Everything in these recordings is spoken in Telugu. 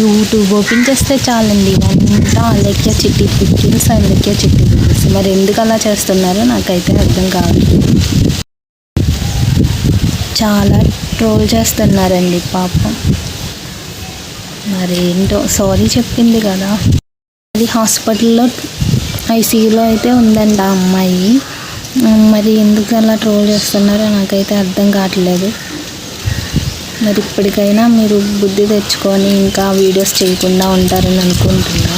యూట్యూబ్ ఓపెన్ చేస్తే చాలండి. ఇదంతా అలెక్య చిట్టి పిక్కిల్స్ అలెక్య చిట్టి పిక్కిల్స్. మరి ఎందుకు అలా చేస్తున్నారో నాకైతే అర్థం కాదు. చాలా ట్రోల్ చేస్తున్నారండి పాపం. మరి ఏంటో సారీ చెప్పింది కదా. అది హాస్పిటల్లో ఐసీయూలో అయితే ఉందండి ఆ అమ్మాయి. మరి ఎందుకు అలా ట్రోల్ చేస్తున్నారో నాకైతే అర్థం కావట్లేదు. మరి ఇప్పటికైనా మీరు బుద్ధి తెచ్చుకొని ఇంకా వీడియోస్ చేయకుండా ఉంటారని అనుకుంటున్నా.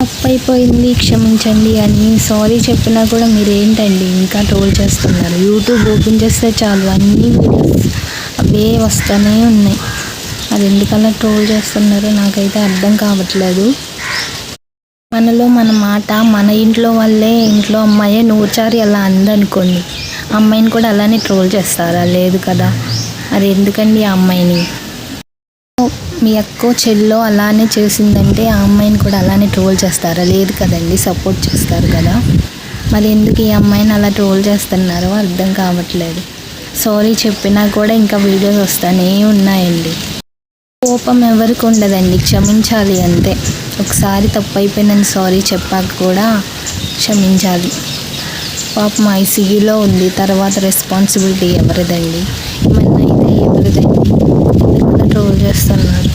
తప్పు అయిపోయింది క్షమించండి అని సారీ చెప్పినా కూడా మీరు ఏంటండి ఇంకా ట్రోల్ చేస్తున్నారు. యూట్యూబ్ ఓపెన్ చేస్తే చాలు అన్ని వీడియోస్ అవే వస్తూనే ఉన్నాయి. అది ఎందుకలా ట్రోల్ చేస్తున్నారో నాకైతే అర్థం కావట్లేదు. మనలో మన మాట మన ఇంట్లో వాళ్ళే ఇంట్లో అమ్మాయే నూర్చారి అలా అందనుకోండి అమ్మాయిని కూడా అలానే ట్రోల్ చేస్తారా? లేదు కదా. మరి ఎందుకండి ఆ అమ్మాయిని? మీ అక్కో చెల్లో అలానే చేసిందంటే ఆ అమ్మాయిని కూడా అలానే ట్రోల్ చేస్తారా? లేదు కదండి సపోర్ట్ చేస్తారు కదా. మరి ఎందుకు ఈ అమ్మాయిని అలా ట్రోల్ చేస్తున్నారో అర్థం కావట్లేదు. సారీ చెప్పినా కూడా ఇంకా వీడియోస్ వస్తూనే ఉన్నాయండి. కోపం ఎవరికి ఉండదండి క్షమించాలి అంతే. ఒకసారి తప్పు అయిపోయిందని సారీ చెప్పాక కూడా క్షమించాలి. పాపం ఐసీయూలో ఉంది తర్వాత రెస్పాన్సిబిలిటీ ఎవరిదండి? ఏమన్నా ఎందుకు ఎందుకలా ట్రోల్ చేస్తున్నారు.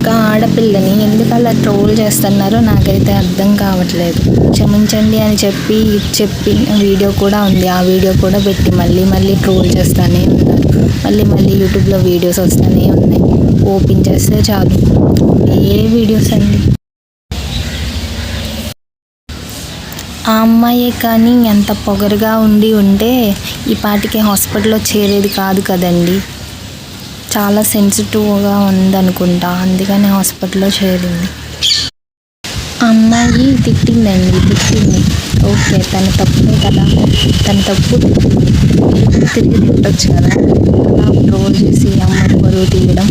ఇంకా ఆడపిల్లని ఎందుకలా ట్రోల్ చేస్తున్నారో నాకైతే అర్థం కావట్లేదు. క్షమించండి అని చెప్పి చెప్పి వీడియో కూడా ఉంది. ఆ వీడియో కూడా పెట్టి మళ్ళీ మళ్ళీ ట్రోల్ చేస్తూనే ఉన్నారు. మళ్ళీ మళ్ళీ యూట్యూబ్లో వీడియోస్ వస్తూనే ఉన్నాయి. ఓపెన్ చేస్తే చాలు. ఏ వీడియోస్ అండి? ఆ అమ్మాయే కానీ ఎంత పొగరుగా ఉండి ఉంటే ఈ పాటికి హాస్పిటల్లో చేరేది కాదు కదండి. చాలా సెన్సిటివ్గా ఉందనుకుంటా. అందుకని హాస్పిటల్లో చేరింది. అమ్మాయి తిట్టిందండి తిట్టింది. ఓకే తన తప్పు కదా. తన తప్పు తిరిగి తిట్టచ్చు కదా. అలా ట్రోల్ చేసి అమ్మాయి బరువు తీయడం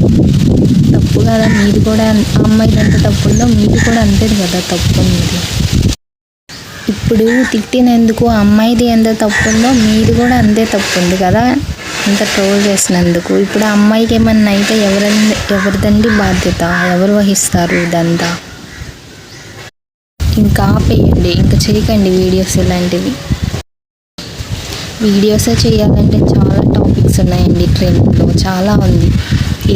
తప్పు కదా. మీది కూడా అమ్మాయి అమ్మాయిది ఎంత తప్పు ఉందో మీది కూడా అంతే కదా తప్పు ఉంది ఇప్పుడు తిట్టినందుకు ఆ అమ్మాయిది ఎంత తప్పు ఉందో మీది కూడా అంతే తప్పు ఉంది కదా. అంత ట్రోల్ చేసినందుకు. ఇప్పుడు ఆ అమ్మాయికి ఏమన్నా అయితే ఎవరి ఎవరిదండి బాధ్యత? ఎవరు వహిస్తారు ఇదంతా? ఇంకా ఆపేయండి. ఇంకా చేయకండి వీడియోస్ ఇలాంటివి. వీడియోసే చేయాలంటే చాలా టాపిక్స్ ఉన్నాయండి ట్రెండ్లో. చాలా ఉంది.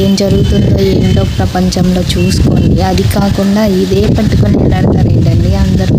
ఏం జరుగుతుందో ఏంటో ప్రపంచంలో చూసుకోండి. అది కాకుండా ఇదే పట్టుకొని వెళ్ళాడతారు ఏంటండి అందరూ?